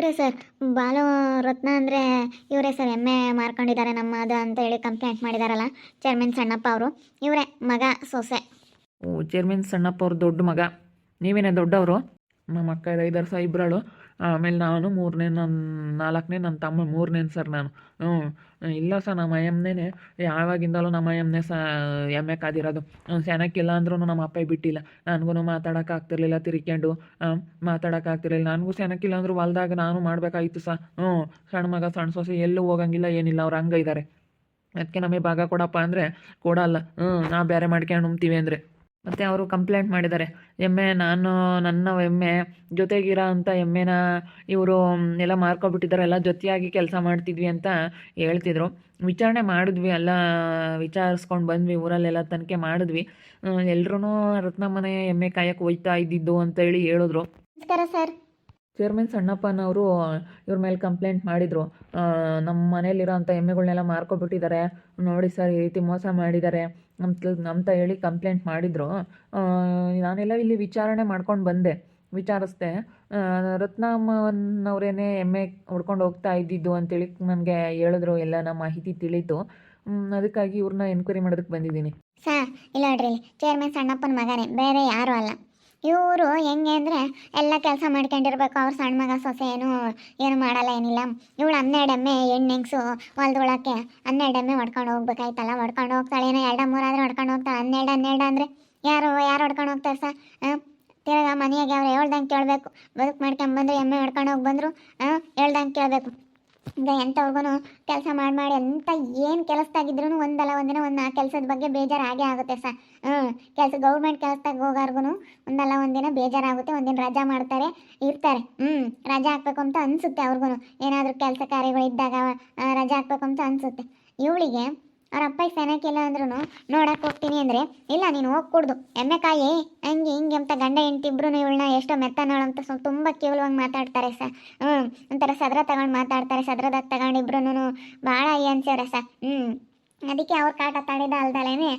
ಇವರೇ ಸರ್ ಬಾಲು ರತ್ನ ಅಂದರೆ ಇವರೇ ಸರ್, ಎಮ್ಮೆ ಮಾರ್ಕೊಂಡಿದ್ದಾರೆ ನಮ್ಮದು ಅಂತ ಹೇಳಿ ಕಂಪ್ಲೇಂಟ್ ಮಾಡಿದಾರಲ್ಲ ಚೇರ್ಮನ್ ಸಣ್ಣಪ್ಪ ಅವರು. ಇವರೇ ಮಗ ಸೊಸೆ. ಓ ಚೇರ್ಮನ್ ಸಣ್ಣಪ್ಪ ಅವ್ರ ದೊಡ್ಡ ಮಗ. ನೀವೇನೇ ದೊಡ್ಡವರು? ನಮ್ಮ ಅಕ್ಕ ಐದಾರು ಸಹ ಇಬ್ಬರಳು ಆಮೇಲೆ ನಾನು ಮೂರನೇ ನನ್ನ ನಾಲ್ಕನೇ ನನ್ನ ತಮ್ಮ ಮೂರನೇ ಸರ್ ನಾನು. ಹ್ಞೂ ಇಲ್ಲ ಸರ್ ನಮ್ಮ ಅಯ್ಯಮ್ಮನೇ ಯಾವಾಗಿಂದಲೂ ನಮ್ಮ ಅಯ್ಯಮ್ಮನೇ ಸ ಎಮ್ಮೆ ಕಾದಿರೋದು. ಸೆನಕ್ಕಿಲ್ಲ ಅಂದ್ರೂ ನಮ್ಮ ಅಪ್ಪ ಬಿಟ್ಟಿಲ್ಲ. ನನಗೂ ಮಾತಾಡೋಕ್ಕಾಗ್ತಿರ್ಲಿಲ್ಲ ತಿರ್ಕೊಂಡು ಮಾತಾಡೋಕ್ಕಾಗ್ತಿರ್ಲಿಲ್ಲ ನನಗೂ ಸೆನಕ್ಕಿಲ್ಲ ಅಂದ್ರೂ ಹೊಲ್ದಾಗ ನಾನು ಮಾಡಬೇಕಾಗಿತ್ತು ಸರ್ ಹ್ಞೂ ಸಣ್ಣ ಮಗ, ಸಣ್ಣ ಸೊಸೆ ಎಲ್ಲೂ ಹೋಗಂಗಿಲ್ಲ, ಏನಿಲ್ಲ, ಅವ್ರು ಹಂಗೆ ಇದ್ದಾರೆ ಅದಕ್ಕೆ ನಮಗೆ ಭಾಗ ಕೊಡಪ್ಪ ಅಂದರೆ, ಕೊಡಲ್ಲ. ಹ್ಞೂ ನಾವು ಬೇರೆ ಮಾಡ್ಕೊಂಡು ಉಣ್ತೀವಿ ಅಂದರೆ. ಮತ್ತು ಅವರು ಕಂಪ್ಲೇಂಟ್ ಮಾಡಿದ್ದಾರೆ. ಎಮ್ಮೆ ನಾನು ನನ್ನ ಎಮ್ಮೆ ಜೊತೆಗಿರೋ ಅಂಥ ಎಮ್ಮೆನ ಇವರು ಎಲ್ಲ ಮಾರ್ಕೊಬಿಟ್ಟಿದ್ದಾರೆ. ಎಲ್ಲ ಜೊತೆಯಾಗಿ ಕೆಲಸ ಮಾಡ್ತಿದ್ವಿ ಅಂತ ಹೇಳ್ತಿದ್ರು. ವಿಚಾರಣೆ ಮಾಡಿದ್ವಿ ಎಲ್ಲ ವಿಚಾರಿಸ್ಕೊಂಡು ಬಂದ್ವಿ ಊರಲ್ಲೆಲ್ಲ ತನಿಖೆ ಮಾಡಿದ್ವಿ. ಎಲ್ರೂ ರತ್ನಮನೆ ಎಮ್ಮೆ ಕಾಯಕ್ಕೆ ಹೋಯ್ತಾ ಇದ್ದಿದ್ದು ಅಂತ ಹೇಳಿ ಹೇಳಿದ್ರು. ಸರ್. ಚೇರ್ಮನ್ ಸಣ್ಣಪ್ಪನವರು ಇವ್ರ ಮೇಲೆ ಕಂಪ್ಲೇಂಟ್ ಮಾಡಿದರು. ನಮ್ಮ ಮನೇಲಿರೋ ಅಂಥ ಎಮ್ಮೆಗಳನ್ನೆಲ್ಲ ಮಾರ್ಕೊಬಿಟ್ಟಿದ್ದಾರೆ. ನೋಡಿ ಸರ್ ಈ ರೀತಿ ಮೋಸ ಮಾಡಿದ್ದಾರೆ. ಅಂತ ಅಂತ ಹೇಳಿ ಕಂಪ್ಲೇಂಟ್ ಮಾಡಿದರು. ನಾನೆಲ್ಲ ಇಲ್ಲಿ ವಿಚಾರಣೆ ಮಾಡ್ಕೊಂಡು ಬಂದೆ. ವಿಚಾರಿಸ್ದೆ ರತ್ನಮ್ಮನವರೇನೆ ಎಮ್ಮೆ ಹೊಡ್ಕೊಂಡು ಹೋಗ್ತಾ ಇದ್ದಿದ್ದು ಅಂತೇಳಿ ನನಗೆ ಹೇಳಿದ್ರು, ಎಲ್ಲ ನಮ್ಮ ಮಾಹಿತಿ ತಿಳಿತು. ಅದಕ್ಕಾಗಿ ಇವ್ರನ್ನ ಎನ್ಕ್ವೈರಿ ಮಾಡೋದಕ್ಕೆ ಬಂದಿದ್ದೀನಿ. ಸರ್ ಇಲ್ಲ ನೋಡ್ರಿ ಚೇರ್ಮನ್ ಸಣ್ಣಪ್ಪನ ಮಗನೇ, ಬೇರೆ ಯಾರೂ ಅಲ್ಲ. ಇವರು ಹೆಂಗೆ ಅಂದರೆ ಎಲ್ಲ ಕೆಲಸ ಮಾಡ್ಕೊಂಡಿರ್ಬೇಕು. ಅವ್ರ ಸಣ್ಣ ಮಗ ಸೊಸೆ ಏನು ಏನು ಮಾಡಲ್ಲ, ಏನಿಲ್ಲ. ಇವಳು ಹನ್ನೆರಡು ಎಮ್ಮೆ ಹೆಣ್ಣೆಂಗ್ಸು ಹೊಲ್ದೊಳಕ್ಕೆ ಹನ್ನೆರಡು ಎಮ್ಮೆ ಹೊಡ್ಕೊಂಡು ಹೋಗ್ಬೇಕಾಯ್ತಲ್ಲ. ಹೊಡ್ಕೊಂಡು ಹೋಗ್ತಾಳೆ. ಏನೋ ಎರಡು ಮೂರಾದ್ರೆ ಹೊಡ್ಕೊಂಡು ಹೋಗ್ತಾಳೆ. ಹನ್ನೆರಡು ಹನ್ನೆರಡು ಅಂದರೆ ಯಾರು ಯಾರು ಹೊಡ್ಕೊಂಡು ಹೋಗ್ತಾರೆ ಸರ್? ತಿರ್ಗಾ ಮನೆಯಾಗೆ ಅವ್ರು ಹೇಳ್ದಂಗೆ ಕೇಳಬೇಕು. ಬದುಕು ಮಾಡ್ಕೊಂಬಂದ್ರು ಎಮ್ಮೆ ಹೊಡ್ಕೊಂಡು ಹೋಗಿ ಬಂದರು ಹೇಳ್ದಂಗೆ ಕೇಳಬೇಕು. ಈಗ ಎಂಥವ್ರಿಗೂ ಕೆಲಸ ಮಾಡಿ ಮಾಡಿ, ಎಂಥ ಏನು ಕೆಲಸದಾಗಿದ್ರು ಒಂದಲ್ಲ, ಒಂದಿನ ಒಂದು ಆ ಕೆಲಸದ ಬಗ್ಗೆ ಬೇಜಾರು ಆಗೇ ಆಗುತ್ತೆ ಸರ್. ಕೆಲಸ ಗೌರ್ಮೆಂಟ್ ಕೆಲಸದಾಗ ಹೋಗೋರ್ಗು ಒಂದಲ್ಲ ಒಂದಿನ ಬೇಜಾರಾಗುತ್ತೆ, ಒಂದಿನ ರಜಾ ಮಾಡ್ತಾರೆ, ಇರ್ತಾರೆ. ಹ್ಞೂ ರಜಾ ಹಾಕ್ಬೇಕು ಅಂತ ಅನಿಸುತ್ತೆ ಅವ್ರಿಗೂ ಏನಾದರೂ ಕೆಲಸ ಕಾರ್ಯಗಳು ಇದ್ದಾಗ ರಜಾ ಹಾಕ್ಬೇಕು ಅಂತ ಅನಿಸುತ್ತೆ. ಇವಳಿಗೆ ಅವ್ರ ಅಪ್ಪ ಸೆನಕ್ಕಿಲ್ಲ ಅಂದ್ರೂ ನೋಡಕ್ಕೆ ಹೋಗ್ತೀನಿ ಅಂದರೆ, ಇಲ್ಲ, ನೀನು ಹೋಗ್ಕೂಡ್ದು. ಎಮ್ಮೆ ಕಾಯಿ, ಹಂಗೆ ಹಿಂಗೆ ಅಂತ ಗಂಡ ಹೆಂಡ್ತಿಬ್ರು ಇವಳನ್ನ ಎಷ್ಟೋ ಮೆತ್ತನೋಳು ಅಂತ ಸ್ವಲ್ಪ ತುಂಬ ಕೇವಲವಾಗಿ ಮಾತಾಡ್ತಾರೆ ಸ. ಹ್ಞೂ ಒಂಥರ ಸದ್ರ ತಗೊಂಡು ಮಾತಾಡ್ತಾರೆ, ಸದ್ರದಾಗ ತಗೊಂಡು ಇಬ್ರು ಭಾಳ ಅನ್ಸ್ಯಾರ ಸ. ಹ್ಞೂ ಅದಕ್ಕೆ ಅವ್ರ ಕಾಟ ತಡೆದ ಅಲ್ದಲೇನೆ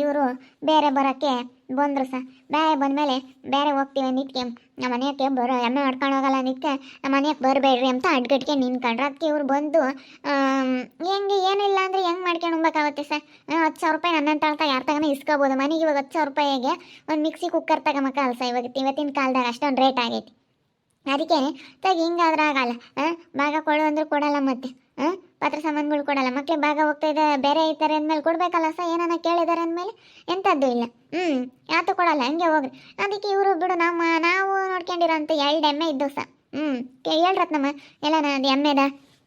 ಇವರು ಬೇರೆ ಬರೋಕ್ಕೆ ಬಂದರು ಸರ್ ಬೇರೆ ಬಂದಮೇಲೆ ಬೇರೆ ಹೋಗ್ತೀವಿ ನಿತ್ಕೆ ನಮ್ಮ ಮನೆಯಕ್ಕೆ ಬರೋ, ಎಮ್ಮೆ ಹೊಡ್ಕೊಂಡು ಹೋಗಲ್ಲ ನಿತ್ಕೆ ನಮ್ಮ ಮನೆಯಕ್ಕೆ ಬರಬೇಡ್ರಿ ಅಂತ ಅಡ್ಗಟ್ಗೆ ನಿಂತ್ಕೊಂಡ್ರು. ಅದಕ್ಕೆ ಇವ್ರು ಬಂದು ಹೆಂಗೆ ಏನಿಲ್ಲ ಅಂದರೆ ಹೆಂಗೆ ಮಾಡ್ಕೊಂಡು ಹೋಗ್ಬೇಕಾಗುತ್ತೆ ಸರ್ ಹತ್ತು ಸಾವಿರ ರೂಪಾಯಿ ನನ್ನ ತಾಳ್ತಾ ಯಾರು ತಗೊಂಡು ಇಸ್ಕೋಬೋದು. ಮನೆಗೆ ಇವಾಗ ಹತ್ತು ಸಾವಿರ ರೂಪಾಯಿಗೆ ಒಂದು ಮಿಕ್ಸಿ ಕುಕ್ಕರ್ ತಗೊಂಬಕ್ಕಲ್ಲ ಅಲ್ಸ ಇವಾಗ ಇವತ್ತಿನ ಕಾಲದಾಗ ಅಷ್ಟೊಂದು ರೇಟ್ ಆಗೈತಿ. ಅದಕ್ಕೆ ತಗ ಹಿಂಗಾದ್ರೆ ಆಗಲ್ಲ ಭಾಗ ಕೊಡು ಅಂದ್ರೆ ಕೊಡಲ್ಲ ಮತ್ತೆ. ಪತ್ರ ಸಾಮಾನುಗಳು ಕೊಡಲ್ಲ. ಮಕ್ಕಳು ಭಾಗ ಹೋಗ್ತಾ ಇದೆ, ಬೇರೆ ಇದ್ದಾರೆ ಅಂದಮೇಲೆ ಕೊಡಬೇಕಲ್ಲ ಸರ್? ಏನನ್ನ ಕೇಳಿದ್ದಾರೆ ಅಂದಮೇಲೆ ಎಂಥದ್ದು ಇಲ್ಲ. ಹ್ಞೂ ಯಾತು ಕೊಡಲ್ಲ, ಹಂಗೆ ಹೋಗ್ರಿ. ಅದಕ್ಕೆ ಇವರು ಬಿಡು, ನಮ್ಮ, ನಾವು ನೋಡ್ಕೊಂಡಿರೋಂಥ ಎರಡು ಎಮ್ಮೆ ಇದ್ದು ಸರ್. ಹ್ಞೂ ಹೇಳ್ರತ್ನಮ್ಮ ಎಲ್ಲ ಅದು ಎಮ್ಮೆದ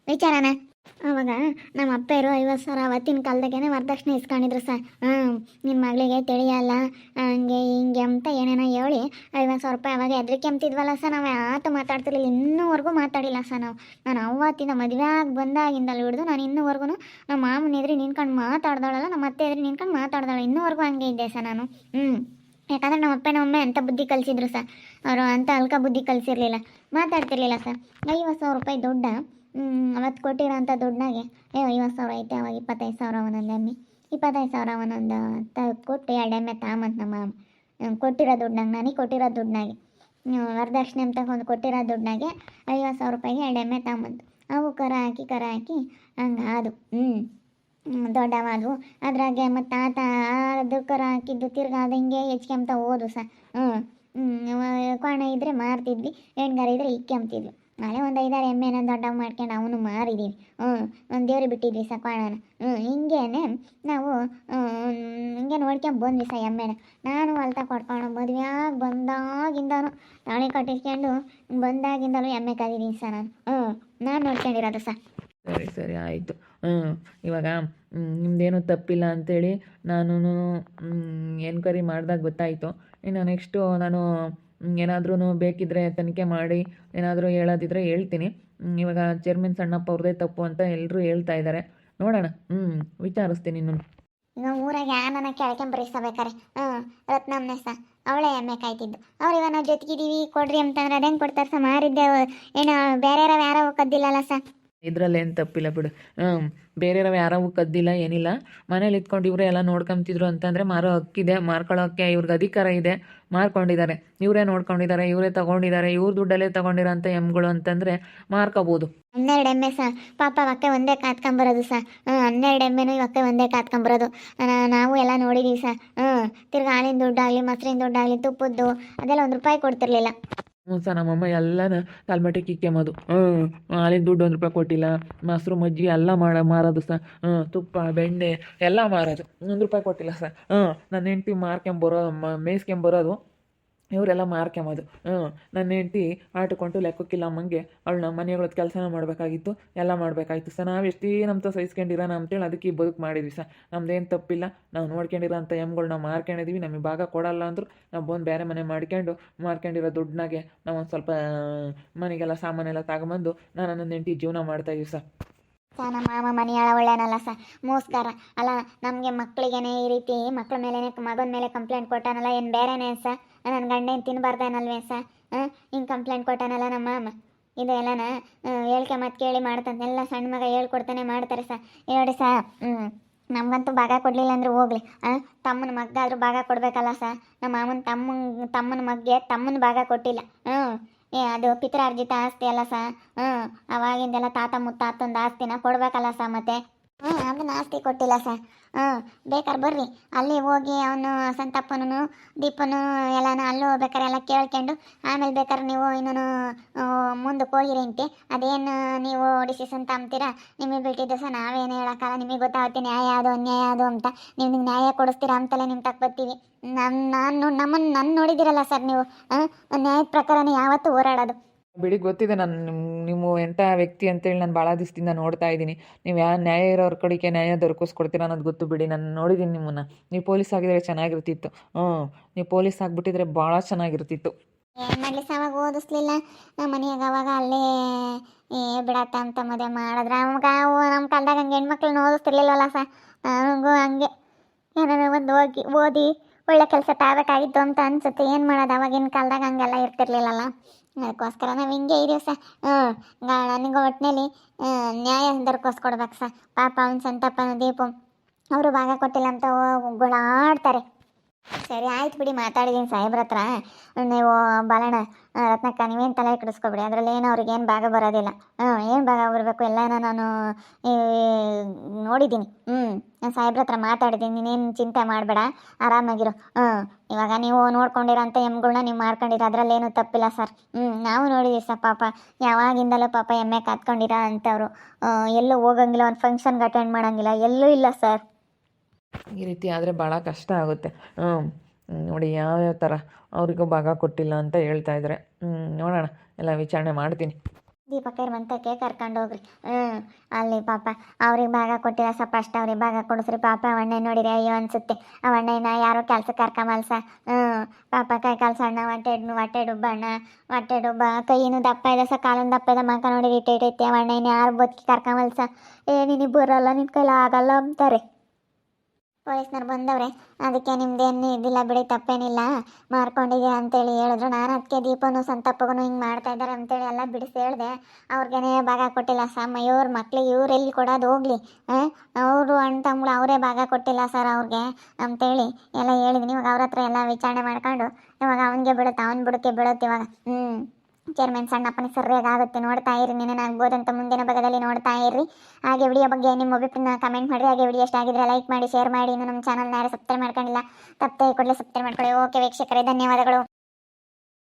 ವಿಚಾರನ. ಅವಾಗ ನಮ್ಮ ಅಪ್ಪರು ಐವತ್ತು ಸಾವಿರ ಅವತ್ತಿನ ಕಾಲದಾಗೇನೆ ವರದಕ್ಷಿಣೆ ಇಸ್ಕೊಂಡಿದ್ರು ಸರ್. ಹಾಂ ನಿಮ್ಮ ಮಗಳಿಗೆ ತಿಳಿಯಲ್ಲ, ಹಂಗೆ ಹಿಂಗೆ ಅಂತ ಏನೇನೋ ಹೇಳಿ ಐವತ್ತು ಸಾವಿರ ರೂಪಾಯಿ ಅವಾಗ ಹೆದರಿಕೆ ಅಂತಿದ್ವಲ್ಲ ಸರ್. ನಾವು ಯಾತು ಮಾತಾಡ್ತಿರ್ಲಿಲ್ಲ, ಇನ್ನೂವರೆಗೂ ಮಾತಾಡಿಲ್ಲ ಸರ್ ನಾವು. ನಾನು ಅವತ್ತಿಂದ ಮದುವೆ ಆಗಿ ಬಂದಾಗಿಂದಲೂ ಹಿಡಿದು ನಾನು ಇನ್ನೂವರೆಗೂ ನಮ್ಮ ಮಾಮನ ಎದುರು ನಿಂತ್ಕೊಂಡು ಮಾತಾಡ್ದಾಳಲ್ಲ, ನಮ್ಮ ಅತ್ತೆ ಎದುರು ನಿಂತ್ಕೊಂಡು ಮಾತಾಡ್ದಾಳೆ, ಇನ್ನೂವರೆಗೂ ಹಂಗೆ ಇದ್ದೆ ಸರ್ ನಾನು. ಹ್ಞೂ ಯಾಕಂದ್ರೆ ನಮ್ಮ ಅಪ್ಪನ ಒಮ್ಮೆ ಅಂತ ಬುದ್ಧಿ ಕಲಿಸಿದ್ರು ಸರ್. ಅವರು ಅಂತ ಅಲ್ಕ ಬುದ್ಧಿ ಕಲಿಸಿರ್ಲಿಲ್ಲ, ಮಾತಾಡ್ತಿರ್ಲಿಲ್ಲ ಸರ್. ಐವತ್ತು ಸಾವಿರ ರೂಪಾಯಿ ದುಡ್ಡ ಅವತ್ತು ಕೊಟ್ಟಿರೋಂಥ ದುಡ್ಡಿನಾಗೆ ದುಡ್ಡಾಗೆ, ಏ, ಐವತ್ತು ಸಾವಿರ ಐತೆ, ಅವಾಗ ಇಪ್ಪತ್ತೈದು ಸಾವಿರ ಒಂದೊಂದು ಎಮ್ಮೆ. ಇಪ್ಪತ್ತೈದು ಸಾವಿರ ಒಂದೊಂದು ತ, ಕೊಟ್ಟು ಎರಡು ಎಮ್ಮೆ ತಾಮಂತ ನಮ್ಮ ಕೊಟ್ಟಿರೋ ದುಡ್ಡಾಗ, ನನಗೆ ಕೊಟ್ಟಿರೋ ದುಡ್ಡಾಗೆ. ವರದಕ್ಷಿಣೆ ಅಂತ ಒಂದು ಕೊಟ್ಟಿರೋ ದುಡ್ಡಾಗೆ ಐವತ್ತು ಸಾವಿರ ರೂಪಾಯಿಗೆ ಎರಡು ಎಮ್ಮೆ ತಾಮಂತು. ಅವು ಕರ ಹಾಕಿ ಕರ ಹಾಕಿ, ಹಂಗೆ ಅದು ಹ್ಞೂ ದೊಡ್ಡವಾದವು. ಅದ್ರಾಗೆ ಮತ್ತು ತಾತ ಅದು ಕರ ಹಾಕಿದ್ದು ತಿರ್ಗಾದಂಗೆ ಅದು ಹಿಂಗೆ ಹೆಚ್ಕೊಂತ ಹೋದು ಸಹ ಹ್ಞೂ ಕೋಣ ಇದ್ದರೆ ಮಾರ್ತಿದ್ವಿ, ಹೆಣ್ಗಾರ ಇದ್ದರೆ ಇಕ್ಕೊಂತಿದ್ವಿ ನಾಳೆ ಒಂದು ಐದಾರು ಎಮ್ಮೆನ ದೊಡ್ಡವು ಮಾಡ್ಕೊಂಡು ಅವನು ಮಾರಿದ್ದೀವಿ ಹ್ಞೂ ಒಂದು ದೇವ್ರಿಗೆ ಬಿಟ್ಟಿದ್ವಿ ಸಹ ಕೋಣನ ಹ್ಞೂ ಹಿಂಗೇನೆ ನಾವು ಹಿಂಗೆ ನೋಡ್ಕೊಂಡು ಬಂದ್ವಿ ಸ ಎಮ್ಮೆನ. ನಾನು ಹೊಲ್ತ ಕೊಡ್ಕೊಂಡು ಮದುವೆ ಆಗಿ ಬಂದಾಗಿಂದನು ತಾಳಿ ಕಟ್ಟಿಸ್ಕೊಂಡು ಬಂದಾಗಿಂದಲೂ ಎಮ್ಮೆ ಕದಿದ್ದೀನಿ ಸರ್ ನಾನು. ಹ್ಞೂ ನಾನು ನೋಡ್ಕೊಂಡಿರೋದು ಸರ್ ಸರಿ ಸರಿ, ಆಯಿತು. ಹ್ಞೂ ಇವಾಗ ನಿಮ್ಮದೇನು ತಪ್ಪಿಲ್ಲ ಅಂಥೇಳಿ ನಾನು ಎನ್ಕ್ವೈರಿ ಮಾಡಿದಾಗ ಗೊತ್ತಾಯಿತು. ಇನ್ನು ನೆಕ್ಸ್ಟು ನಾನು ಏನಾದ್ರೂ ಬೇಕಿದ್ದರೆ ತನಿಖೆ ಮಾಡಿ, ಏನಾದರೂ ಹೇಳೋದಿದ್ರೆ ಹೇಳ್ತೀನಿ. ಇವಾಗ ಚೇರ್ಮನ್ ಸಣ್ಣಪ್ಪ ಅವ್ರದ್ದೇ ತಪ್ಪು ಅಂತ ಎಲ್ಲರೂ ಹೇಳ್ತಾ ಇದ್ದಾರೆ ನೋಡೋಣ. ಹ್ಞೂ ವಿಚಾರಿಸ್ತೀನಿ ನಾನು ಈಗ ಊರಾಗ ಯಾರನ್ನ ಕೇಳ್ಕೊಂಬರಿಸ್ಬೇಕಾರೆ ಹ್ಞೂ ರತ್ನಮ್ಮನೆ ಸ ಅವಳೇ ಎಮ್ಮೆ ಕಾಯ್ತಿದ್ದು. ಅವ್ರು ಇವಾಗ ನಾವು ಜೊತೆಗಿದ್ದೀವಿ ಕೊಡ್ರಿ ಅಂತಂದ್ರೆ ಅದೇನು ಕೊಡ್ತಾರೆ ಸ ಮಾರಿದ್ದೆ ಏನೋ ಬೇರೆ ಯಾರೋ ಕದ್ದಿಲ್ಲಲ್ಲ ಸ ಇದರಲ್ಲಿ ಏನು ತಪ್ಪಿಲ್ಲ ಬಿಡು. ಹ್ಞೂ ಬೇರೆಯವ್ರು ಯಾರವು ಕದ್ದಿಲ್ಲ, ಏನಿಲ್ಲ. ಮನೇಲಿ ಇದ್ಕೊಂಡು ಇವರೇ ಎಲ್ಲ ನೋಡ್ಕೊಂತಿದ್ರು ಅಂತಂದರೆ ಮಾರೋ ಹಕ್ಕಿದೆ ಮಾರ್ಕೊಳ್ಳೋಕ್ಕೆ ಇವ್ರಿಗೆ ಅಧಿಕಾರ ಇದೆ. ಮಾರ್ಕೊಂಡಿದ್ದಾರೆ. ಇವರೇ ನೋಡ್ಕೊಂಡಿದ್ದಾರೆ, ಇವರೇ ತಗೊಂಡಿದ್ದಾರೆ, ಇವ್ರ ದುಡ್ಡಲ್ಲೇ ತಗೊಂಡಿರೋಂಥ ಎಮ್ಗಳು ಅಂತಂದರೆ ಮಾರ್ಕೋಬೋದು. ಹನ್ನೆರಡು ಎಮ್ಮೆ ಸಹ ಪಾಪ ಅವಕ್ಕೆ ಒಂದೇ ಕಾತ್ಕೊಂಬರೋದು ಸಹ ಹ್ಞೂ ಹನ್ನೆರಡು ಎಮ್ಮೆನೂ ಇವಕ್ಕೆ ಒಂದೇ ಕಾತ್ಕೊಂಬರೋದು ನಾವು ಎಲ್ಲ ನೋಡಿದ್ದೀವಿ ಸಹ ಹ್ಞೂ ತಿರ್ಗಿ ಹಾಲಿನ ದುಡ್ಡಾಗಲಿ, ಮೊಸರಿನ ದುಡ್ಡಾಗಲಿ, ತುಪ್ಪದ್ದು ಅದೆಲ್ಲ ಒಂದು ರೂಪಾಯಿ ಕೊಡ್ತಿರ್ಲಿಲ್ಲ. ಹ್ಞೂ ಸರ್ ನಮ್ಮಮ್ಮ ಎಲ್ಲನ ತಲೆಮಟ್ಟೆ ಕಿಕ್ಕೆಮದು. ಹ್ಞೂ ಅಲ್ಲಿಂದ ದುಡ್ಡು ಒಂದು ರೂಪಾಯಿ ಕೊಟ್ಟಿಲ್ಲ. ಮೊಸರು, ಮಜ್ಜಿಗೆ ಎಲ್ಲ ಮಾಡ, ಮಾರೋದು ಸರ್. ಹ್ಞೂ, ತುಪ್ಪ, ಬೆಣ್ಣೆ ಎಲ್ಲ ಮಾರೋದು. ಒಂದು ರೂಪಾಯಿ ಕೊಟ್ಟಿಲ್ಲ ಸರ್. ಹ್ಞೂ ನನ್ನ ಹೆಂಡ್ತಿ ಮಾರ್ಕೊಂಬರೋ ಮೇಯ್ಸ್ಕೊಂಬರೋದು ಇವರೆಲ್ಲ ಮಾರ್ಕೊಂಬೋದು ಹ್ಞೂ ನನ್ನ ಹೆಂಡ್ತಿ ಆಟಕೊಂಡು ಲೆಕ್ಕಕ್ಕಿಲ್ಲ ಅಮ್ಮಂಗೆ. ನಮ್ಮ ಮನೆಗಳದ್ದು ಕೆಲಸನ ಮಾಡಬೇಕಾಗಿತ್ತು, ಎಲ್ಲ ಮಾಡಬೇಕಾಗಿತ್ತು ಸರ್, ನಾವು ಎಷ್ಟೇ ನಮ್ತ ಸಹಿಸ್ಕೊಂಡಿರೋಣ ಅಂತೇಳಿ ಅದಕ್ಕೆ ಈ ಬದುಕು ಮಾಡಿದ್ವಿ ಸರ್. ನಮ್ದೇನು ತಪ್ಪಿಲ್ಲ. ನಾವು ನೋಡ್ಕೊಂಡಿರೋ ಅಂಥ ನಾವು ಮಾರ್ಕೊಂಡಿದ್ದೀವಿ ನಮಗೆ ಭಾಗ ಕೊಡಲ್ಲ ಅಂದರು ನಾವು ಬಂದು ಬೇರೆ ಮನೆ ಮಾಡ್ಕೊಂಡು ಮಾರ್ಕೊಂಡಿರೋ ದುಡ್ಡಿನಾಗೆ ನಾವು ಒಂದು ಸ್ವಲ್ಪ ಮನೆಗೆಲ್ಲ ಸಾಮಾನೆಲ್ಲ ತಗೊಂಬಂದು ನಾನು ನನ್ನ ಹೆಂಡ್ತಿ ಜೀವನ ಮಾಡ್ತಾಯಿದ್ದೀವಿ ಸರ್. ಸ, ನಮ್ಮ ಮಾಮ ಮನೆಯಾಳ ಒಳ್ಳೆನಲ್ಲ ಸ, ಮೋಸ್ಕರ. ಅಲ್ಲ, ನಮಗೆ ಮಕ್ಕಳಿಗೇನೆ ಈ ರೀತಿ ಮಕ್ಕಳ ಮೇಲೇ ಮಗನ ಮೇಲೆ ಕಂಪ್ಲೇಂಟ್ ಕೊಟ್ಟಾನಲ್ಲ, ಏನು ಬೇರೆನೇ ಸ ನನ್ನ ಗಂಡೇನು ತಿನ್ನಬಾರ್ದೇನಲ್ವೇ ಸ ಹಿಂಗೆ ಕಂಪ್ಲೇಂಟ್ ಕೊಟ್ಟಾನಲ್ಲ ನಮ್ಮ ಮಾಮ. ಇದು ಎಲ್ಲನ ಹೇಳ್ಕೆ ಮತ್ತೆ ಕೇಳಿ ಮಾಡ್ತಾನೆ. ಎಲ್ಲ ಸಣ್ಣ ಮಗ ಹೇಳ್ಕೊಡ್ತಾನೆ ಮಾಡ್ತಾರೆ ಸ. ಹೇಳಿ ಸ ನಮಗಂತೂ ಭಾಗ ಕೊಡಲಿಲ್ಲ ಅಂದ್ರೆ ಹೋಗ್ಲಿ. ತಮ್ಮನ ಮಗ್ಗಾದ್ರೂ ಭಾಗ ಕೊಡಬೇಕಲ್ಲ ಸ. ನಮ್ಮ ಮಾಮನ ತಮ್ಮನ ತಮ್ಮನ ಮಗ್ಗೆ ತಮ್ಮನ ಭಾಗ ಕೊಟ್ಟಿಲ್ಲ. ಹ್ಞೂ ಏ ಅದು ಪಿತ್ರಾರ್ಜಿತ ಆಸ್ತಿ ಅಲ್ಲ ಸ? ಹ್ಞೂ ಅವಾಗಿಂದೆಲ್ಲ ತಾತ ಮುತ್ತಾತಂದು ಆಸ್ತಿನ ಕೊಡ್ಬೇಕಲ್ಲ ಸ ಮತ್ತೆ? ಹ್ಞೂ ಅದನ್ನ ಆಸ್ತಿ ಕೊಟ್ಟಿಲ್ಲ ಸರ್. ಹ್ಞೂ ಬೇಕಾದ್ರೆ ಬರ್ರಿ. ಅಲ್ಲಿ ಹೋಗಿ ಅವನು ಸಂತಪ್ಪನೂ ದೀಪನು, ಎಲ್ಲಾನು ಅಲ್ಲೂ ಬೇಕಾರೆ ಎಲ್ಲ ಕೇಳ್ಕೊಂಡು, ಆಮೇಲೆ ಬೇಕಾದ್ರೆ ನೀವು ಇನ್ನೂ ಮುಂದಕ್ಕೆ ಹೋಗಿರಿ ಅಂತೆ. ಅದೇನು ನೀವು ಡಿಸಿಷನ್ ತಗೊಂತೀರಾ ನಿಮಗೆ ಬಿಟ್ಟಿದ್ದು ಸರ್, ನಾವೇನು ಹೇಳೋಕ್ಕಲ್ಲ ನಿಮಗೆ ಗೊತ್ತಾಗುತ್ತೆ, ನ್ಯಾಯ ಅದು, ಅನ್ಯಾಯ ಅದು ಅಂತ. ನೀವು ನಿಮ್ಗೆ ನ್ಯಾಯ ಕೊಡಿಸ್ತೀರಾ ಅಂತಲೇ ನಿಮ್ಮ ತಕ್ಕ ಬರ್ತೀವಿ. ನನ್ನ ನಾನು, ನಮ್ಮನ್ನು ನನ್ನ ನೋಡಿದ್ದೀರಲ್ಲ ಸರ್ ನೀವು. ಹಾಂ ನ್ಯಾಯದ ಪ್ರಕಾರನೇ ಯಾವತ್ತೂ ಹೋರಾಡೋದು. ಬಿಡಿ ಗೊತ್ತಿದೆ ನಾನು ನಿಮ್ಮ ಎಂಥ ವ್ಯಕ್ತಿ ಅಂತೇಳಿ ನಾನು ಭಾಳ ದಿವಸದಿಂದ ನೋಡ್ತಾ ಇದ್ದೀನಿ. ನೀವು ಯಾವ ನ್ಯಾಯ ಇರೋರ ಕಡೆಗೆ ನ್ಯಾಯ ದೊರಕಿಸ್ಕೊಡ್ತೀರ ಅನ್ನೋದು ಗೊತ್ತು ಬಿಡಿ. ನಾನು ನೋಡಿದ್ದೀನಿ ನಿಮ್ಮನ್ನು. ನೀವು ಪೊಲೀಸ್ ಆಗಿದ್ರೆ ಚೆನ್ನಾಗಿರ್ತಿತ್ತು. ಹ್ಞೂ, ನೀವು ಪೊಲೀಸ್ ಆಗಿಬಿಟ್ಟಿದ್ರೆ ಭಾಳ ಚೆನ್ನಾಗಿರ್ತಿತ್ತು. ಮಾಡಲಿ ಸರ್ ಅವಾಗ ಓದಿಸ್ಲಿಲ್ಲ. ನಮ್ಮ ಮನೆಯಾಗ ಅವಾಗ ಅಲ್ಲೇ, ಏ ಬಿಡತ್ತ ಅಂತ ಮದುವೆ ಮಾಡಿದ್ರೆ. ಅವಾಗ ಅವು ನಮ್ಮ ಕಾಲದಾಗ ಹಂಗೆ ಹೆಣ್ಮಕ್ಳನ್ನ ಓದಿಸ್ತಿರ್ಲಿಲ್ಲವಲ್ಲ ಸರ್ ನನಗೂ ಹಂಗೆ. ಏನಾರ ಒಂದು ಹೋಗಿ ಓದಿ ಒಳ್ಳೆ ಕೆಲಸ ತಾಗಬೇಕಾಗಿತ್ತು ಅಂತ ಅನ್ಸುತ್ತೆ. ಏನು ಮಾಡೋದು? ಅವಾಗಿನ ಕಾಲದಾಗ ಹಂಗೆಲ್ಲ ಇರ್ತಿರ್ಲಿಲ್ಲಲ್ಲ. ಅದಕ್ಕೋಸ್ಕರ ನಾವು ಹಿಂಗೆ ಇದೀವಿ ಹ್ಞೂ ನನಗೆ ಒಟ್ಟಿನಲ್ಲಿ ನ್ಯಾಯ ದೊರಕಿಸ್ಕೊಡ್ಬೇಕು ಸರ್ ಪಾಪ ಅವ್ನ ಸಂತಪ್ಪನ ದೀಪು ಅವರು ಭಾಗ ಕೊಟ್ಟಿಲ್ಲ ಅಂತ ಹೋಗ್ ಗೋಳಾಡ್ತಾರೆ. ಸರಿ, ಆಯ್ತು ಬಿಡಿ ಮಾತಾಡಿದ್ದೀನಿ ಸಾಹೇಬ್ರ ಹತ್ರ. ನೀವು, ಬಾಲಣ್ಣ ರತ್ನಕ್ಕ, ನೀವೇನು ತಲೆ ಕೆಡಿಸ್ಕೊಬಿಡಿ. ಅದರಲ್ಲಿ ಏನು ಅವ್ರಿಗೆ ಏನು ಭಾಗ ಬರೋದಿಲ್ಲ. ಹ್ಞೂ ಏನು ಭಾಗ ಬರಬೇಕು ಎಲ್ಲನ ನಾನು ನೋಡಿದ್ದೀನಿ. ಹ್ಞೂ ನಾನು ಸಾಹೇಬ್ರ ಹತ್ರ ಮಾತಾಡಿದ್ದೀನಿ ನೀನೇನು ಚಿಂತೆ ಮಾಡಬೇಡ. ಆರಾಮಾಗಿರು. ಹ್ಞೂ ಇವಾಗ ನೀವು ನೋಡ್ಕೊಂಡಿರೋಂಥ ಎಮ್ಗಳನ್ನ ನೀವು ಮಾಡ್ಕೊಂಡಿರೋ, ಅದರಲ್ಲೇನು ತಪ್ಪಿಲ್ಲ ಸರ್. ಹ್ಞೂ ನಾವು ನೋಡಿದ್ದೀವಿ ಸರ್, ಪಾಪ. ಯಾವಾಗಿಂದಲೂ ಪಾಪ ಎಮ್ಮೆ ಕಾತ್ಕೊಂಡಿರೋ ಅಂಥವ್ರು ಎಲ್ಲೂ ಹೋಗಂಗಿಲ್ಲ, ಒಂದು ಫಂಕ್ಷನ್ಗೆ ಅಟೆಂಡ್ ಮಾಡೋಂಗಿಲ್ಲ, ಎಲ್ಲೂ ಇಲ್ಲ ಸರ್. ಈ ರೀತಿ ಆದರೆ ಭಾಳ ಕಷ್ಟ ಆಗುತ್ತೆ. ನೋಡಿ ಯಾವ್ಯಾವ ಥರ ಅವ್ರಿಗೂ ಭಾಗ ಕೊಟ್ಟಿಲ್ಲ ಅಂತ ಹೇಳ್ತಾ ಇದ್ದಾರೆ ನೋಡೋಣ. ಎಲ್ಲ ವಿಚಾರಣೆ ಮಾಡ್ತೀನಿ. ದೀಪಕ್ ಇರುವಂತ ಕೇಕ್ ಕರ್ಕೊಂಡು ಹೋಗ್ರಿ. ಹ್ಞೂ ಅಲ್ಲಿ ಪಾಪ ಅವ್ರಿಗೆ ಭಾಗ ಕೊಟ್ಟಿಲ್ಲ. ಸ್ವಲ್ಪ ಅಷ್ಟು ಅವ್ರಿಗೆ ಭಾಗ ಕೊಡಿಸ್ರಿ. ಪಾಪ ಅಣ್ಣೆ ನೋಡಿರಿ, ಅಯ್ಯೋ ಅನ್ಸುತ್ತೆ. ಅವಣ್ಣ ಯಾರು ಕೆಲ್ಸಕ್ಕೆ ಕರ್ಕೊಂಬಲ್ಸ. ಹ್ಞೂ ಪಾಪ ಕೈ ಕಾಲು ಸಣ್ಣ ಹೊಟ್ಟೆ ಹೊಟ್ಟೆ ಡುಬ್ಬಣ್ಣ ಹೊಟ್ಟೆ ಡುಬ್ಬ ಕೈಯಿನೂ ದಪ್ಪ ಇದೆ ಸ ಕಾಲಿನ ದಪ್ಪ ಇದೆ. ಮಕ್ಕ ನೋಡಿರಿ, ಇಟ್ಟೈತಿ. ಇಟ್ಟೈತೆ ಅವ ಅಣ್ಣನ ಯಾರು ಬದುಕಿ ಕರ್ಕೊಂಬಲ್ಸ. ಏ ನಿನಗೆ ಬರಲ್ಲ ನಿನ್ನ ಕೈಲಿ ಆಗಲ್ಲ ಅಂತಾರೆ. ಪೊಲೀಸ್ನವ್ರು ಬಂದವ್ರೆ. ಅದಕ್ಕೆ ನಿಮ್ದೇನು ಇದಿಲ್ಲ ಬಿಡಿ, ತಪ್ಪೇನಿಲ್ಲ. ಮಾರ್ಕೊಂಡಿದೆ ಅಂತೇಳಿ ಹೇಳಿದ್ರು. ನಾನು ಅದಕ್ಕೆ ದೀಪನು ಸಂತಪ್ಪಗೂ ಹಿಂಗೆ ಮಾಡ್ತಾ ಇದ್ದಾರೆ ಅಂತೇಳಿ ಎಲ್ಲ ಬಿಡಿಸಿ ಹೇಳಿದೆ. ಅವ್ರಿಗೇನೆ ಭಾಗ ಕೊಟ್ಟಿಲ್ಲ ಸಮ್ಮ ಇವ್ರ ಮಕ್ಳಿಗೆ ಇವ್ರು ಎಲ್ಲಿ ಕೊಡೋದು ಹೋಗ್ಲಿ. ಅವರು ಅಣ್ಣ ತಮ್ಮಗಳು ಅವರೇ ಭಾಗ ಕೊಟ್ಟಿಲ್ಲ ಸರ್ ಅವ್ರಿಗೆ ಅಂತೇಳಿ ಎಲ್ಲ ಹೇಳಿದ್ದೀನಿ ಇವಾಗ ಅವ್ರ ಹತ್ರ ಎಲ್ಲ ವಿಚಾರಣೆ ಮಾಡ್ಕೊಂಡು ಇವಾಗ ಅವನಿಗೆ ಬಿಡುತ್ತೆ ಅವ್ನ ಬುಡಕ್ಕೆ ಬೀಳುತ್ತೆ ಇವಾಗ. ಹ್ಞೂ ಚೇರ್ಮನ್ ಸಣ್ಣಪ್ಪನ ಸರಿಯಾಗಿ ಆಗುತ್ತೆ. ನೋಡ್ತಾ ಇರಿ ಆಗ್ಬೋದಂತ ಮುಂದಿನ ಭಾಗದಲ್ಲಿ ನೋಡ್ತಾ ಇರ್ರಿ ಹಾಗೆ ವಿಡಿಯೋ ಬಗ್ಗೆ ನಿಮ್ಮ ಅಭಿಪ್ರಾಯ ಕಮೆಂಟ್ ಮಾಡಿ ಹಾಗೆ ವಿಡಿಯೋ ಇಷ್ಟ ಆಗಿದ್ರೆ ಲೈಕ್ ಮಾಡಿ ಶೇರ್ ಮಾಡಿ. ಇನ್ನು ನಮ್ಮ ಚಾನಲ್ನ ಯಾರು ಸಬ್ಸ್ಕ್ರೈಬ್ ಮಾಡ್ಕೊಂಡಿಲ್ಲ, ತಪ್ಪದೆ ಕೂಡಲೇ ಸಬ್ಸ್ಕ್ರೈಬ್ ಮಾಡ್ಕೊಳ್ಳಿ. ಓಕೆ ವೀಕ್ಷಕರೇ, ಧನ್ಯವಾದಗಳು.